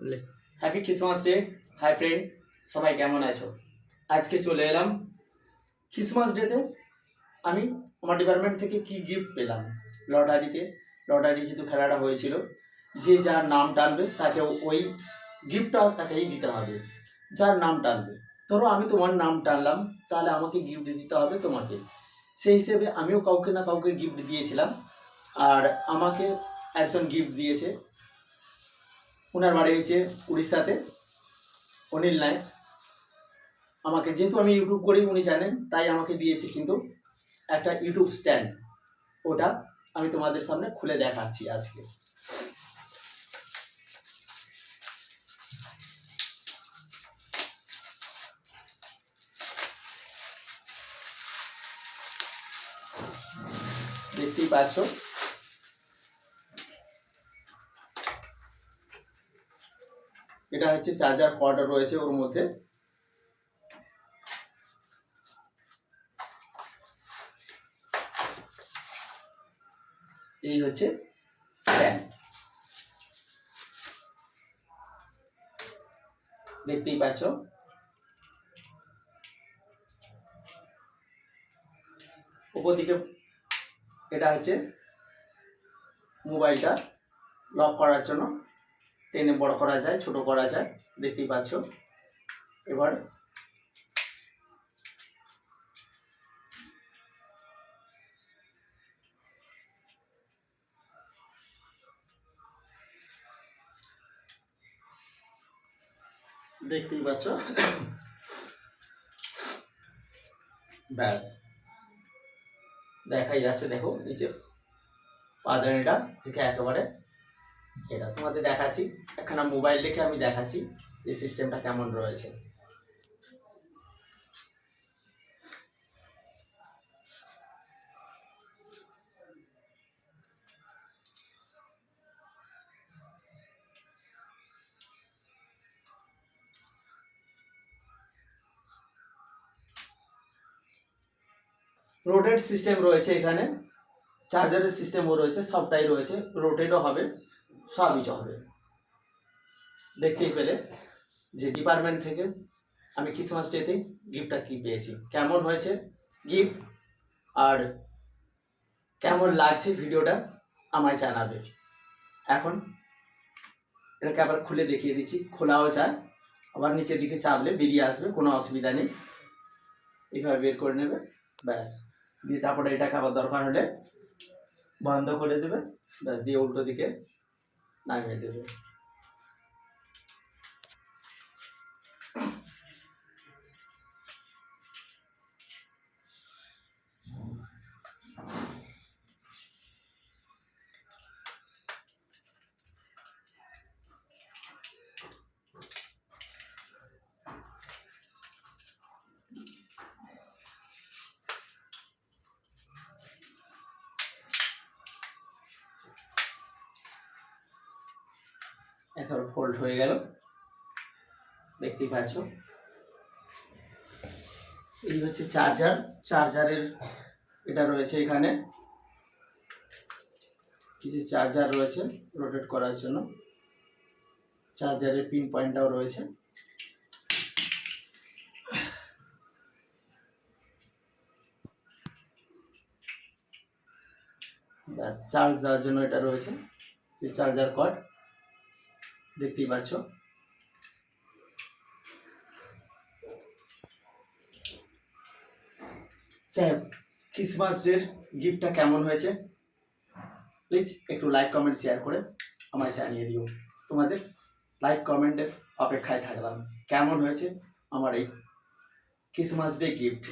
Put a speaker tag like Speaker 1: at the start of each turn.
Speaker 1: লে।
Speaker 2: Happy Christmas day hi friend সবাই কেমন আছো? আজকে চলে এলাম ক্রিসমাস ডেতে আমি আমার ডিপার্টমেন্ট থেকে কি গিফট পেলাম? লটারিতে। লটারি যেহেতু খেলাটা হয়েছিল, যে যার নাম টানবে, তাকে ওই গিফটটা তাকেই দিতে হবে। যার নাম টানবে। ধরো আমি তোমার নাম টানলাম, তাহলে আমাকে গিফট দিতে হবে তোমাকে। সেই হিসেবে আমিও কাউকে না কাউকে গিফট দিয়েছিলাম। আর আমাকে একজন গিফট দিয়েছে। ওনার বাড়ি হয়েছে উড়িষ্যাতে। অনিল নায়ক আমাকে যেহেতু আমি ইউটিউব করি, উনি জানেন, তাই আমাকে দিয়েছে কিন্তু একটা ইউটিউব স্ট্যান্ড ওটা আমি তোমাদের সামনে খুলে দেখাচ্ছি আজকে। দেখতেই পাচ্ছ? এটা হচ্ছে চার্জার কর্ড রয়েছে ওর মধ্যে। এই হচ্ছে দেখতেই পাচ্ছ। উপর দিকে এটা হচ্ছে মোবাইলটা লক করার জন্য। টেনে বড় করা যায়, ছোট করা যায়, দেখতেই পাচ্ছ। এবার দেখতেই পাচ্ছ। ব্যাস। দেখাই যাচ্ছে, দেখো, নিচে পাদানিটা থেকে একেবারে এটা তোমাদের দেখাচ্ছি। একখানা মোবাইল দেখে আমি দেখাচ্ছি এই সিস্টেমটা কেমন রয়েছে। রোটেট সিস্টেম রয়েছে এখানে। চার্জারের সিস্টেমও রয়েছে, সবটাই রয়েছে। রোটেটও হবে। সব কিছু হবে দেখতেই পেলে যে ডিপার্টমেন্ট থেকে আমি ক্রিসমাস ডেতে গিফটটা কি পেয়েছি, কেমন হয়েছে গিফট আর কেমন লাগছে ভিডিওটা আমায় জানাবে। এখন এটাকে আবার খুলে দেখিয়ে দিচ্ছি, খোলাও যায়, আবার নিচের দিকে চাপলে বেরিয়ে আসবে, কোনো অসুবিধা নেই। এইভাবে বের করে নেবে, ব্যাস। দিয়ে তারপরে এটাকে আবার দরকার হলে বন্ধ করে দেবে, ব্যাস, দিয়ে উল্টো দিকে নামিয়ে দেবে এখন ফোল্ড হয়ে গেল। দেখতেই পাচ্ছ। এই হচ্ছে চার্জার চার্জারের এটা রয়েছে এখানে। কিছু চার্জার রয়েছে রোটেট করার জন্য। চার্জারের পিন পয়েন্টটাও রয়েছে। ব্যাস চার্জ দেওয়ার জন্য এটা রয়েছে। যে চার্জার কর্ড দেখতেই পাচ্ছ। স্যার ক্রিসমাস ডের গিফটটা কেমন হয়েছে? প্লিজ একটু লাইক কমেন্ট শেয়ার করে আমায় জানিয়ে দিও। তোমাদের লাইক কমেন্টের অপেক্ষায় থাকলাম। কেমন হয়েছে আমার এই ক্রিসমাস ডে গিফট